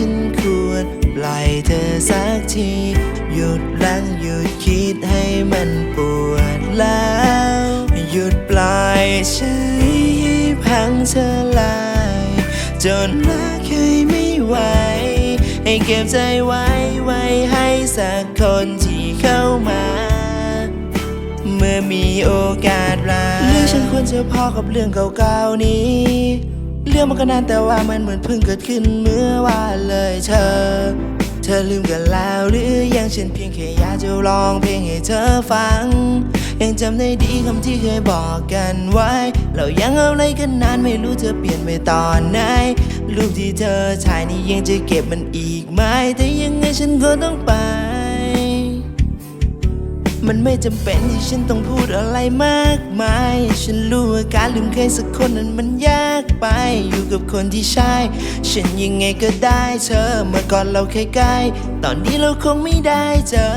ฉันควรปล่อยเธอสักที หยุดลังหยุดคิดให้มันปวดแล้ว หยุดปล่อยใช้ให้พังเธอลายจนรักเคยไม่ไหว ให้เก็บใจไว้ไว้ให้สักคนที่เข้ามา เมื่อมีโอกาสรักเรื่อฉันควรจะพอกับเรื่องเก่าๆนี้ เรื่องมันก็นานแต่ว่ามันเหมือนเพิ่งเกิดขึ้นเมื่อวานเลยเธอ เธอลืมกันแล้วหรือยังฉันเพียงแค่อยากจะร้องเพลงให้เธอฟัง ยังจำได้ดีคำที่เคยบอกกันไว้ เรายังเอาอะไรกันนานไม่รู้เธอเปลี่ยนไปตอนไหนรูปที่เธอถ่ายนี่ยังจะเก็บมันอีกไหมแต่ยังไงฉันก็ต้องไป มันไม่จำเป็นที่ฉันต้องพูดอะไรมากมาย ฉันรู้ว่าการลืมใครสักคนนั้นมันยากไป อยู่กับคนที่ใช่ ฉันยังไงก็ได้เธอ เมื่อก่อนเราเคยใกล้ตอนนี้เราคงไม่ได้เจอ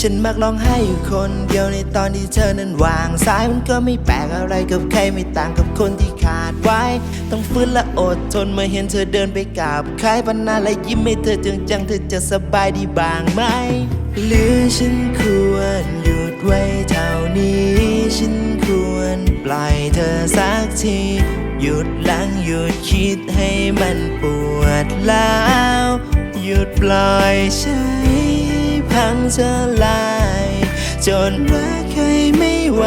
ฉันมักร้องไห้อยู่คนเดียวในตอนที่เธอนั้นวางสายมันก็ไม่แปลกอะไรกับใครไม่ต่างกับคนที่ขาดไว้ ต้องฟื้นและอดทนเมื่อเห็นเธอเดินไปกับใครปัญหาและยิ้มให้เธอจึงจังเธอจะสบายดีบ้างไหม หรือฉันควรหยุดไว้เท่านี้ ฉันควรปล่อยเธอสักที หยุดลังหยุดคิดให้มันปวดแล้ว หยุดปล่อยใช้พังเธอลาย จนรักเคยไม่ไหว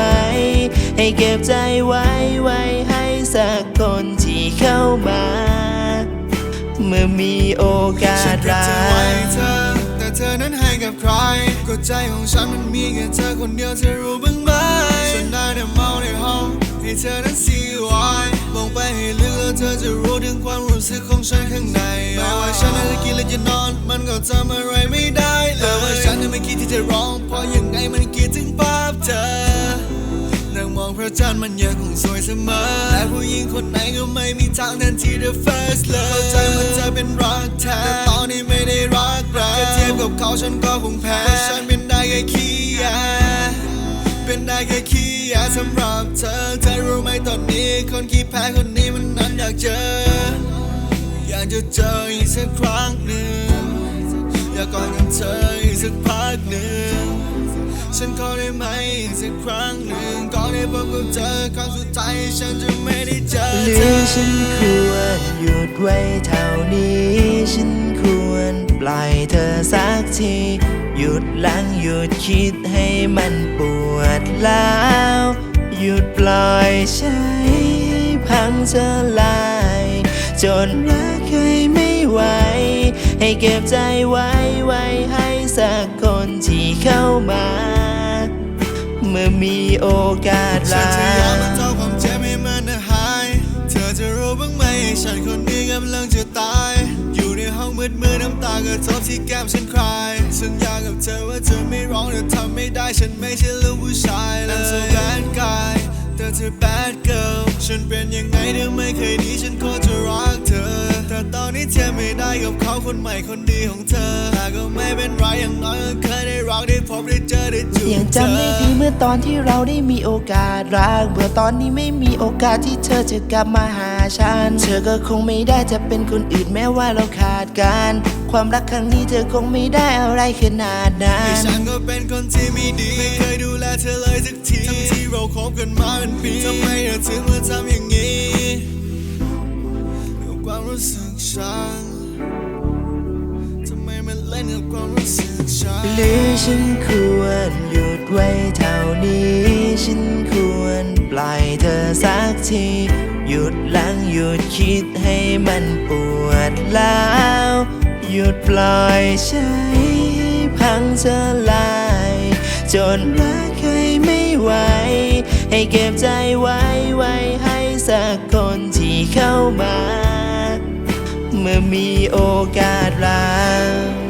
ให้เก็บใจไว้ไว้ให้สักคนที่เข้ามา เมื่อมีโอกาสนเก็บรัเธอไว้ก ก็ใจของฉันมันมีแค่เธอคนเดียวเธอรู้บ้างไหมฉันได้แต่เมาในห้องให้เธอนั้นซีไว้มองไปให้ลึกแล้วเธอจะรู้ถึงความรู้สึกของฉันข้างในแม้ว่าฉันจะกินและจะนอน มันก็ทำอะไรไม่ได้เลยแต่ว่าฉันนั้นไม่คิดที่จะร้องเพราะยังไงมันคิดถึงภาพเธอนั่งมองพระจันทร์มันยังคงสวยเสมอและผู้หญิงคนไหนก็ไม่มีทางแทนที่ the first love เข้าใจว่าเธอเป็นรักแท้แต่ตอนนี้ไม่ได้รักเราแค่เทียบ กับเขาฉันก็คงแพ้เพราะฉันเป็นได้แค่ขี้ยาเป็นได้แค่ขี้ยาสำหรับเธอเธอรู้ไหมตอนนี้คนขี้แพ้คนนี้มันนั้นอยากเจอ อยากจะเจออีกสักครั้งหนึ่งอยากกอดกับเธออีกสักพักหนึ่งฉันขอได้ไหมอีกสักครั้งหนึ่งก่อนได้พบกับเธอครั้งสุดท้ายฉันจะไม่ได้เจอหรืเธอฉันควรหยุดไว้เท่านี้ฉัน ปล่อยเธอสักที หยุดลังหยุดคิดให้มันปวดแล้ว หยุดปล่อยใช้พังเธอลาย จนรักเคยไม่ไหว ให้เก็บใจไว้ไว้ให้สักคนที่เข้ามา เมื่อมีโอกาสฉันรัจะยอมมันกเท่า มืดน้ำตากระทบที่แก้มฉันคลายสัญญากับเธอว่าเธอไม่ร้องเธอทำไม่ได้ฉันไม่ใช่ลูกผู้ชายเลย I'm so bad guy แต่เธอ bad girl ฉันเป็นยังไงเธอไม่เคยดีฉันก็จะรักเธอ แต่ตอนนี้เธอไม่ได้กับเขาคนใหม่คนดีของเธอแต่ก็ไม่เป็นไรอย่างน้อยก็เคยได้รักได้พบได้เจอได้จูบยังเธอจำได้ดีเมื่อตอนที่เราได้มีโอกาสรักเมื่อตอนนี้ไม่มีโอกาสที่เธอจะกลับมาหา ฉัน เธอก็คงไม่ได้จะเป็นคนอื่นแม้ว่าเราขาดกัน ความรักครั้งนี้เธอคงไม่ได้อะไรขนาดนั้แต่นฉันก็เป็นคนที่ไม่ดี ไม่เคยดูแลเธอเลยสักที ทั้งที่เราคบกันมาเป็นปีทำไมเธอถึงมาทำอย่างนี้กับความรู้สึกฉันทำไมมันเล่นกับความรู้สึกฉันหรือฉันควรหยุดไว้เท่านี้ ฉันควรปล่อยเธอสักที หยุดคิดให้มันปวดแล้ว หยุดปล่อยใช้พังจะลาย จนรักเคยไม่ไหว ให้เก็บใจไว้ไว้ให้สักคนที่เข้ามา เมื่อมีโอกาสรัก